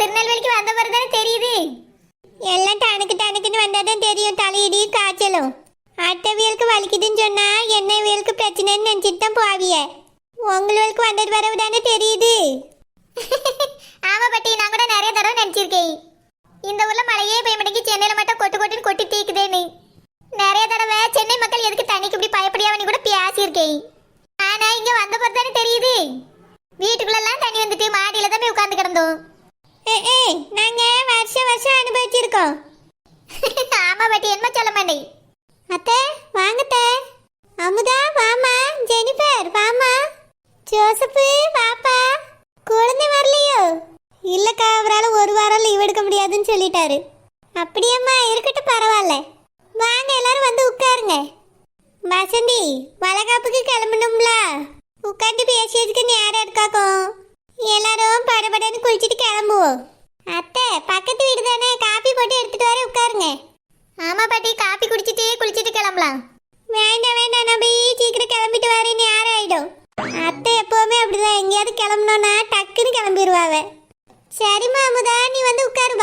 திருநெல்வேலிக்கு வந்த பிறகு தானே தெரியுது? எல்லாம் டனுக்கு டனுக்குன்னு வந்தாதான் தெரியும் தலையிடி காய்ச்சலும். அட்டவியலுக்கு வலிக்குதுன்னு சொன்னால் என்ன வியலுக்கு பிரச்சனைன்னு நினச்சிட்டு தான் போவிய. உங்களுக்கு வந்தது வரவு தானே தெரியுது? ஆமாம் பட்டி நான் கூட நிறைய தடவை நினச்சிருக்கேன். இந்த ஊரில் மழையே பெய்ய மாட்டேங்கி சென்னையில் மட்டும் கொட்டு கொட்டுன்னு கொட்டி தீக்குதேன்னு. நிறைய தடவை சென்னை மக்கள் எதுக்கு தண்ணிக்கு இப்படி பயப்படியாவன்னு கூட பேசியிருக்கேன் ஆனால் இங்கே வந்த பிறகு தானே தெரியுது. வீட்டுக்குள்ளெல்லாம் தண்ணி வந்துட்டு மாடியில் தான் போய் உட்காந்து கிடந்தோம். நாங்க வருஷம் வருஷம் அனுபவிச்சிருக்கோம். ஆமா பாட்டி என்ன சொல்ல மாட்டேன். அத்தை வாங்கத்தே அமுதா வாமா ஜெனிஃபர் வாமா ஜோசப்பு பாப்பா குழந்தை வரலையோ? இல்லக்கா அவரால் ஒரு வாரம் லீவ் எடுக்க முடியாதுன்னு சொல்லிட்டாரு. அப்படியம்மா இருக்கட்டும் பரவாயில்ல. வாங்க எல்லாரும் வந்து உட்காருங்க. வசந்தி வளகாப்புக்கு கிளம்பணும்ல. உட்காந்து பேசியதுக்கு நேரம் இருக்காக்கும் எல்லாரும் படபடன்னு குளிச்சுட்டு கிளம்புவோம். அத்தை பக்கத்து வீடு தானே? காப்பி போட்டு எடுத்துட்டு வர உட்காருங்க. ஆமா பாட்டி காப்பி குடிச்சிட்டு குளிச்சிட்டு கிளம்பலாம். வேண்டாம் வேண்டாம் நான் போய் சீக்கிரம் கிளம்பிட்டு வரேன் யாரும் ஆயிடும். அத்தை எப்பவுமே அப்படிதான். எங்கேயாவது கிளம்பணும்னா டக்குன்னு கிளம்பிடுவாவ சரிம்மா அமுதா நீ வந்து உட்காரு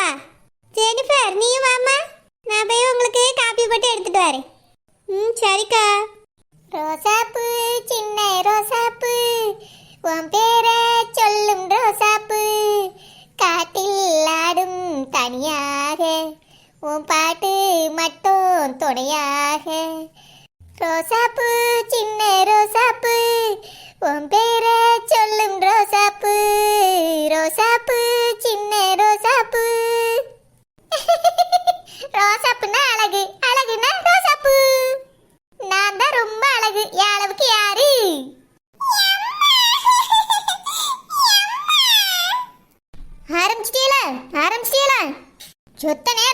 ரோசாப்பு சின்ன ரோசாப்பு. உன் பேரை சொல்லும் ரோசாப்பு. ரோசாப்பு சின்ன ரோசாப்பு. ரோசாப்புன்னா அழகு. அழகுன்னா ரோசாப்பு. நான் தான் ரொம்ப அழகு. என் அளவுக்கு யாரு? ஆரம்பிச்சிட்டீங்களா ஆரம்பிச்சிட்டீங்களா சொத்தனே.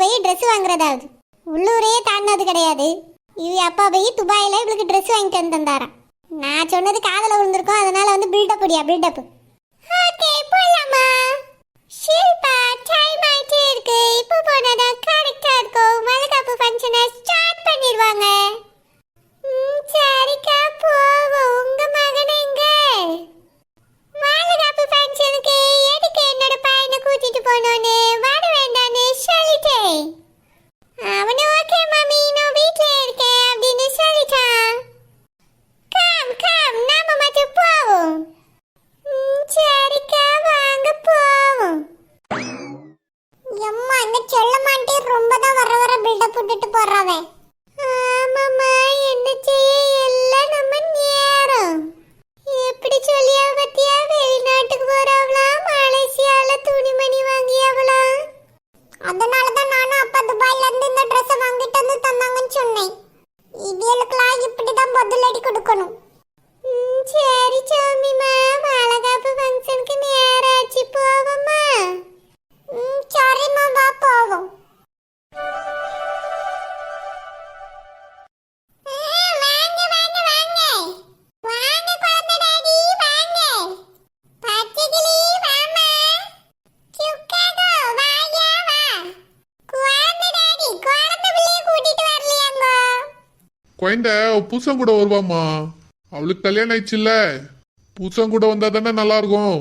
போய் ட்ரெஸ் வாங்குறதாவது. உள்ளூரையே தாண்டினது கிடையாது. இவ அப்பா போய் துபாயில் இவளுக்கு ட்ரெஸ் வாங்கிட்டு வந்து தந்தாரான் நான் சொன்னது காதில் விழுந்திருக்கோம் அதனால வந்து பில்டப் அடியா பில்டப் குழந்த பூசம் கூட வருவாமா அவளுக்கு கல்யாணம் ஆயிடுச்சுல்ல. பூசம் கூட வந்தா தானே நல்லா இருக்கும்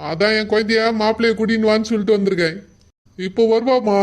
அதான் என் குழந்தைய மாப்பிள்ளைய கூட்டின்னு வான்னு சொல்லிட்டு வந்திருக்கேன். இப்போ வருவாமா